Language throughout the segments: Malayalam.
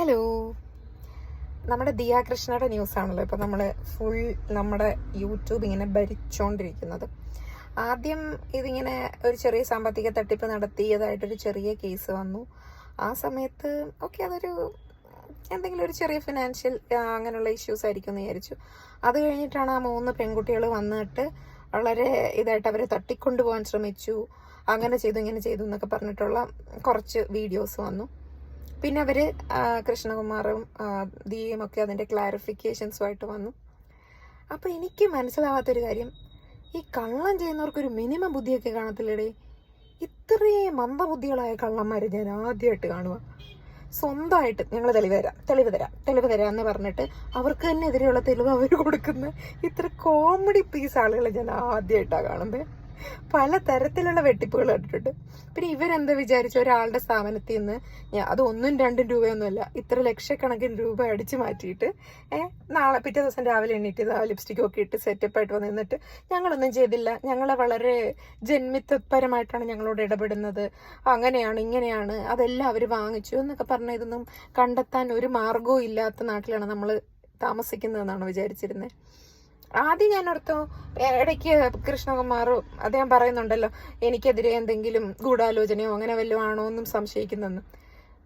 ഹലോ നമ്മുടെ ദിയ കൃഷ്ണയുടെ ന്യൂസ് ആണല്ലോ. ഇപ്പൊ നമ്മൾ ഫുൾ നമ്മുടെ യൂട്യൂബ് ഇങ്ങനെ ഭരിച്ചുകൊണ്ടിരിക്കുന്നത് ആദ്യം ഇതിങ്ങനെ ഒരു ചെറിയ സാമ്പത്തിക തട്ടിപ്പ് നടത്തിയതായിട്ടൊരു ചെറിയ കേസ് വന്നു. ആ സമയത്ത് ഓക്കെ അതൊരു എന്തെങ്കിലും ഒരു ചെറിയ ഫിനാൻഷ്യൽ അങ്ങനെയുള്ള ഇഷ്യൂസ് ആയിരിക്കും എന്ന് വിചാരിച്ചു. അത് കഴിഞ്ഞിട്ടാണ് ആ മൂന്ന് പെൺകുട്ടികൾ വന്നിട്ട് വളരെ ഇതായിട്ട് അവരെ തട്ടിക്കൊണ്ടുപോകാൻ ശ്രമിച്ചു. അങ്ങനെ ചെയ്തു ഇങ്ങനെ ചെയ്തു എന്നൊക്കെ പറഞ്ഞിട്ടുള്ള കുറച്ച് വീഡിയോസ് വന്നു. പിന്നെ അവർ കൃഷ്ണകുമാറും ദീയും ഒക്കെ അതിന്റെ ക്ലാരിഫിക്കേഷൻസുമായിട്ട് വന്നു. അപ്പോൾ എനിക്ക് മനസ്സിലാവാത്തൊരു കാര്യം ഈ കള്ളം ചെയ്യുന്നവർക്കൊരു മിനിമം ബുദ്ധിയൊക്കെ കാണത്തില്ലടേ. ഇത്രയും മന്ദബുദ്ധികളായ കള്ളന്മാരെ ഞാൻ ആദ്യമായിട്ട് കാണുക സ്വന്തമായിട്ട് ഞങ്ങൾ തെളിവ് തരാം തെളിവ് തരാം തെളിവ് തരാം എന്ന് പറഞ്ഞിട്ട് അവർക്ക് തന്നെ എതിരെയുള്ള തെളിവ് അവർ കൊടുക്കുന്ന ഇത്ര കോമഡി പീസ് ആളുകളെ ഞാൻ ആദ്യമായിട്ടാണ് കാണുന്നത് പല തരത്തിലുള്ള വെട്ടിപ്പുകൾ കണ്ടിട്ടുണ്ട്. പിന്നെ ഇവരെന്താ വിചാരിച്ച ഒരാളുടെ സ്ഥാപനത്തിൽ നിന്ന് ഞാൻ അത് ഒന്നും രണ്ടും രൂപയൊന്നുമല്ല ഇത്ര ലക്ഷക്കണക്കിന് രൂപ അടിച്ചു മാറ്റിയിട്ട് നാളെ പിറ്റേ ദിവസം രാവിലെ എണീറ്റ് ആ ലിപ്സ്റ്റിക് ഒക്കെ ഇട്ട് സെറ്റപ്പ് ആയിട്ട് വന്ന് നിന്നിട്ട് ഞങ്ങളൊന്നും ചെയ്തില്ല. ഞങ്ങളെ വളരെ ജന്മിത്വപരമായിട്ടാണ് ഞങ്ങളോട് ഇടപെടുന്നത്. അങ്ങനെയാണ് ഇങ്ങനെയാണ് അതെല്ലാം അവർ വാങ്ങിച്ചു എന്നൊക്കെ പറഞ്ഞ ഇതൊന്നും കണ്ടെത്താൻ ഒരു മാർഗവും ഇല്ലാത്ത നാട്ടിലാണ് നമ്മൾ താമസിക്കുന്നതെന്നാണ് വിചാരിച്ചിരുന്നത് ആദ്യം ഞാൻ ഓർത്തു ഇടയ്ക്ക് കൃഷ്ണകുമാർ അദ്ദേഹം പറയുന്നുണ്ടല്ലോ എനിക്കെതിരെ എന്തെങ്കിലും ഗൂഢാലോചനയോ അങ്ങനെ വല്ലതും ആണോ എന്നും സംശയിക്കുന്നെന്ന്.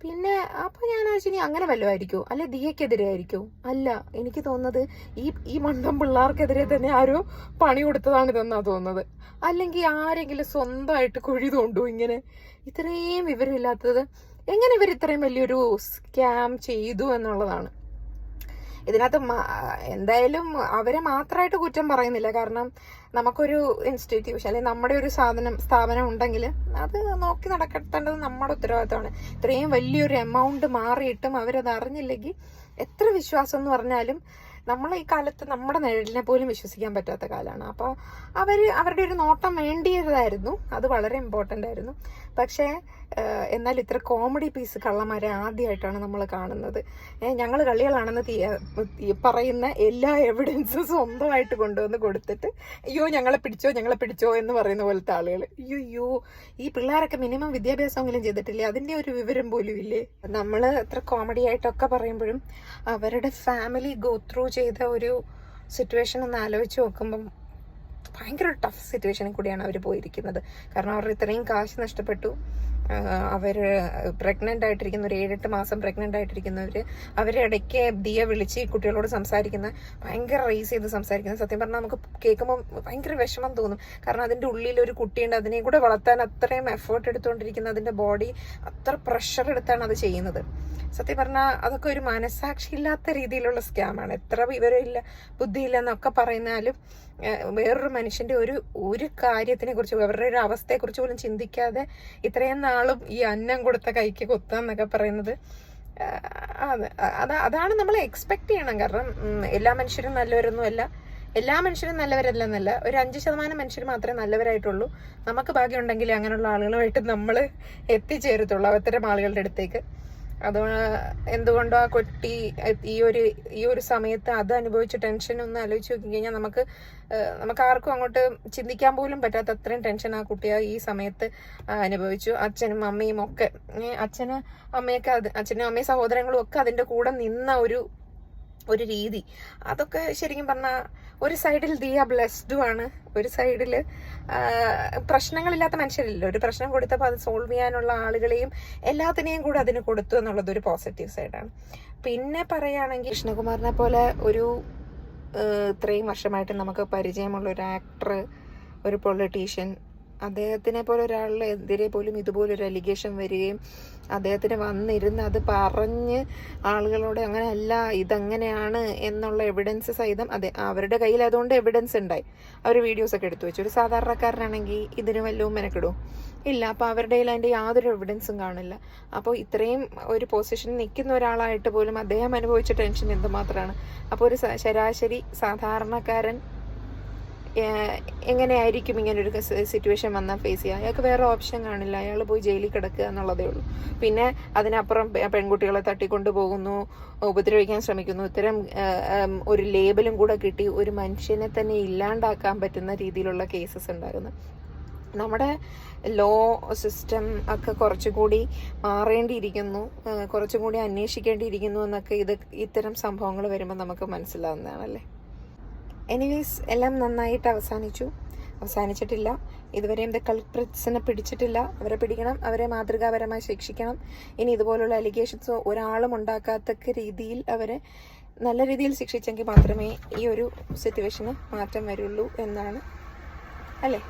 പിന്നെ അപ്പൊ ഞാൻ ഇനി അങ്ങനെ വല്ലതും അല്ല അല്ലെ ദിയക്കെതിരെ ആയിരിക്കോ? അല്ല എനിക്ക് തോന്നുന്നത് ഈ ഈ മണ്ടം പിള്ളേർക്കെതിരെ തന്നെ ആരോ പണി കൊടുത്തതാണ് ഇതെന്നാ തോന്നുന്നത്. അല്ലെങ്കിൽ ആരെങ്കിലും സ്വന്തമായിട്ട് കുഴി തോണ്ടു ഇങ്ങനെ ഇത്രയും വിവരമില്ലാത്തത് എങ്ങനെ ഇവർ ഇത്രയും വലിയൊരു സ്കാം ചെയ്തു എന്നുള്ളതാണ്. ഇതിനകത്ത് എന്തായാലും അവരെ മാത്രമായിട്ട് കുറ്റം പറയുന്നില്ല. കാരണം നമുക്കൊരു ഇൻസ്റ്റിറ്റ്യൂഷൻ അല്ലെങ്കിൽ നമ്മുടെ ഒരു സാധനം സ്ഥാപനം ഉണ്ടെങ്കിൽ അത് നോക്കി നടക്കേണ്ടത് നമ്മുടെ ഉത്തരവാദിത്തമാണ്. ഇത്രയും വലിയൊരു എമൗണ്ട് മാറിയിട്ടും അവരത് അറിഞ്ഞില്ലെങ്കിൽ എത്ര വിശ്വാസം എന്ന് പറഞ്ഞാലും നമ്മൾ ഈ കാലത്ത് നമ്മുടെ നിഴലിനെ പോലും വിശ്വസിക്കാൻ പറ്റാത്ത കാലമാണ്. അപ്പോൾ അവർ അവരുടെ ഒരു നോട്ടം വേണ്ടിയതായിരുന്നു. അത് വളരെ ഇമ്പോർട്ടന്റ് ആയിരുന്നു. പക്ഷേ എന്നാൽ ഇത്ര കോമഡി പീസ് കള്ളന്മാരെ ആദ്യമായിട്ടാണ് നമ്മൾ കാണുന്നത്. ഞങ്ങൾ കളികളാണെന്ന് പറയുന്ന എല്ലാ എവിഡൻസും സ്വന്തമായിട്ട് കൊണ്ടുവന്ന് കൊടുത്തിട്ട് അയ്യോ ഞങ്ങളെ പിടിച്ചോ ഞങ്ങളെ പിടിച്ചോ എന്ന് പറയുന്ന പോലത്തെ ആളുകൾ. അയ്യോ അയ്യോ ഈ പിള്ളേരൊക്കെ മിനിമം വിദ്യാഭ്യാസമെങ്കിലും ചെയ്തിട്ടില്ലേ? അതിന്റെ ഒരു വിവരം പോലും ഇല്ലേ? നമ്മൾ അത്ര കോമഡി ആയിട്ടൊക്കെ പറയുമ്പോഴും അവരുടെ ഫാമിലി ഗോ ത്രൂ ചെയ്ത ഒരു സിറ്റുവേഷൻ ഒന്ന് ആലോചിച്ച് നോക്കുമ്പം ഭയങ്കര ടഫ് സിറ്റുവേഷനിൽ കൂടിയാണ് അവർ പോയിരിക്കുന്നത്. കാരണം അവർ ഇത്രയും കാശ് നഷ്ടപ്പെട്ടു. അവർ പ്രഗ്നന്റ് ആയിട്ടിരിക്കുന്ന ഒരു ഏഴെട്ട് മാസം പ്രഗ്നന്റ് ആയിട്ടിരിക്കുന്നവർ അവരെ ഇടയ്ക്ക് ദിയ വിളിച്ച് കുട്ടികളോട് സംസാരിക്കുന്ന ഭയങ്കര റേസ് ചെയ്ത് സംസാരിക്കുന്ന. സത്യം പറഞ്ഞാൽ നമുക്ക് കേൾക്കുമ്പോൾ ഭയങ്കര വിഷമം തോന്നും. കാരണം അതിന്റെ ഉള്ളിൽ ഒരു കുട്ടിയുണ്ട് അതിനെ കൂടെ വളർത്താൻ അത്രയും എഫേർട്ട് എടുത്തുകൊണ്ടിരിക്കുന്ന അതിന്റെ ബോഡി അത്ര പ്രഷർ എടുത്താണ് അത് ചെയ്യുന്നത്. സത്യം പറഞ്ഞാൽ അതൊക്കെ ഒരു മനസാക്ഷി ഇല്ലാത്ത രീതിയിലുള്ള സ്കാമാണ് എത്ര വിവരമില്ല ബുദ്ധിയില്ല എന്നൊക്കെ പറയുന്നാലും വേറൊരു മനുഷ്യന്റെ ഒരു ഒരു കാര്യത്തിനെ കുറിച്ച് അവരുടെ ഒരു അവസ്ഥയെ കുറിച്ച് പോലും ചിന്തിക്കാതെ ഇത്രയും നാളും ഈ അന്നം കൊടുത്ത കൈക്ക് കൊത്താന്നൊക്കെ പറയുന്നത്. അതെ അത് അതാണ് നമ്മൾ എക്സ്പെക്ട് ചെയ്യണം. കാരണം എല്ലാ മനുഷ്യരും നല്ലവരൊന്നുമല്ല എല്ലാ മനുഷ്യരും നല്ലവരല്ല നല്ലവരല്ലെന്നല്ല. ഒരു അഞ്ച് ശതമാനം മനുഷ്യർ മാത്രമേ നല്ലവരായിട്ടുള്ളൂ. നമുക്ക് ഭാഗ്യമുണ്ടെങ്കിൽ അങ്ങനെയുള്ള ആളുകളുമായിട്ട് നമ്മൾ എത്തിച്ചേരത്തുള്ളൂ. അത്തരം ആളുകളുടെ അടുത്തേക്ക്. അത് എന്തുകൊണ്ടോ ആ കുട്ടി ഈ ഒരു ഈ ഒരു സമയത്ത് അത് അനുഭവിച്ച ടെൻഷൻ ഒന്ന് ആലോചിച്ച് നോക്കി കഴിഞ്ഞാൽ നമുക്ക് നമുക്ക് ആർക്കും അങ്ങോട്ട് ചിന്തിക്കാൻ പോലും പറ്റാത്ത അത്രയും ടെൻഷൻ ആ കുട്ടി ഈ സമയത്ത് അനുഭവിച്ചു. അച്ഛനും അമ്മയും ഒക്കെ അച്ഛനും അമ്മയൊക്കെ അച്ഛനും അമ്മയും സഹോദരങ്ങളും ഒക്കെ അതിന്റെ കൂടെ നിന്ന ഒരു ഒരു രീതി. അതൊക്കെ ശരിക്കും പറഞ്ഞാൽ ഒരു സൈഡിൽ ദിയ ബ്ലെസ്ഡും ആണ് ഒരു സൈഡിൽ പ്രശ്നങ്ങളില്ലാത്ത മനുഷ്യരില്ല ഒരു പ്രശ്നം കൊടുത്തപ്പോൾ അത് സോൾവ് ചെയ്യാനുള്ള ആളുകളെയും എല്ലാത്തിനെയും കൂടെ അതിന് കൊടുത്തു എന്നുള്ളത് ഒരു പോസിറ്റീവ് സൈഡാണ്. പിന്നെ പറയുകയാണെങ്കിൽ കൃഷ്ണകുമാറിനെ പോലെ ഒരു ഇത്രയും വർഷമായിട്ട് നമുക്ക് പരിചയമുള്ള ഒരു ആക്ടർ ഒരു പൊളിറ്റീഷ്യൻ അദ്ദേഹത്തിനെ പോലെ ഒരാളിനെതിരെ പോലും ഇതുപോലൊരു അലിഗേഷൻ വരികയും അദ്ദേഹത്തിന് വന്നിരുന്ന് അത് പറഞ്ഞ് ആളുകളോട് അങ്ങനെയല്ല ഇതങ്ങനെയാണ് എന്നുള്ള എവിഡൻസ് സഹിതം അതെ അവരുടെ കയ്യിൽ അതുകൊണ്ട് എവിഡൻസ് ഉണ്ടായി അവർ വീഡിയോസൊക്കെ എടുത്തു വെച്ചു. ഒരു സാധാരണക്കാരനാണെങ്കിൽ ഇതിന് വല്ലതും മെനക്കെടുമോ ഇല്ല അപ്പോൾ അവരുടെ കയ്യിൽ അതിന്റെ യാതൊരു എവിഡൻസും കാണില്ല. അപ്പോൾ ഇത്രയും ഒരു പൊസിഷനിൽ നിൽക്കുന്ന ഒരാളായിട്ട് പോലും അദ്ദേഹം അനുഭവിച്ച ടെൻഷൻ എന്തുമാത്രമാണ്? അപ്പോൾ ഒരു ശരാശരി സാധാരണക്കാരൻ എങ്ങനെയായിരിക്കും ഇങ്ങനെ ഒരു സിറ്റുവേഷൻ വന്നാൽ ഫേസ് ചെയ്യുക? അയാൾക്ക് വേറെ ഓപ്ഷൻ കാണില്ല. അയാൾ പോയി ജയിലിൽ കിടക്കുക എന്നുള്ളതേ ഉള്ളൂ. പിന്നെ അതിനപ്പുറം പെൺകുട്ടികളെ തട്ടിക്കൊണ്ടു പോകുന്നു ഉപദ്രവിക്കാൻ ശ്രമിക്കുന്നു. ഇത്തരം ഒരു ലേബലും കൂടെ കിട്ടി ഒരു മനുഷ്യനെ തന്നെ ഇല്ലാണ്ടാക്കാൻ പറ്റുന്ന രീതിയിലുള്ള കേസസ് ഉണ്ടാകുന്നു. നമ്മുടെ ലോ സിസ്റ്റം ഒക്കെ കുറച്ചുകൂടി മാറേണ്ടിയിരിക്കുന്നു കുറച്ചുകൂടി കുറച്ചും കൂടി അന്വേഷിക്കേണ്ടിയിരിക്കുന്നു എന്നൊക്കെ ഇത് ഇത്തരം സംഭവങ്ങൾ വരുമ്പോൾ നമുക്ക് മനസ്സിലാവുന്നതാണല്ലേ? എനിവേസ് എല്ലാം നന്നായിട്ട് അവസാനിച്ചു. അവസാനിച്ചിട്ടില്ല. ഇതുവരെയും ദ കൾപ്രിറ്റ്സിനെ പിടിച്ചിട്ടില്ല. അവരെ പിടിക്കണം അവരെ മാതൃകാപരമായി ശിക്ഷിക്കണം. ഇനി ഇതുപോലുള്ള അലിഗേഷൻസോ ഒരാളും ഉണ്ടാക്കാത്തക്ക രീതിയിൽ അവരെ നല്ല രീതിയിൽ ശിക്ഷിച്ചെങ്കിൽ മാത്രമേ ഈ ഒരു സിറ്റുവേഷന് മാറ്റം വരുള്ളൂ എന്നാണ്. അല്ലേ?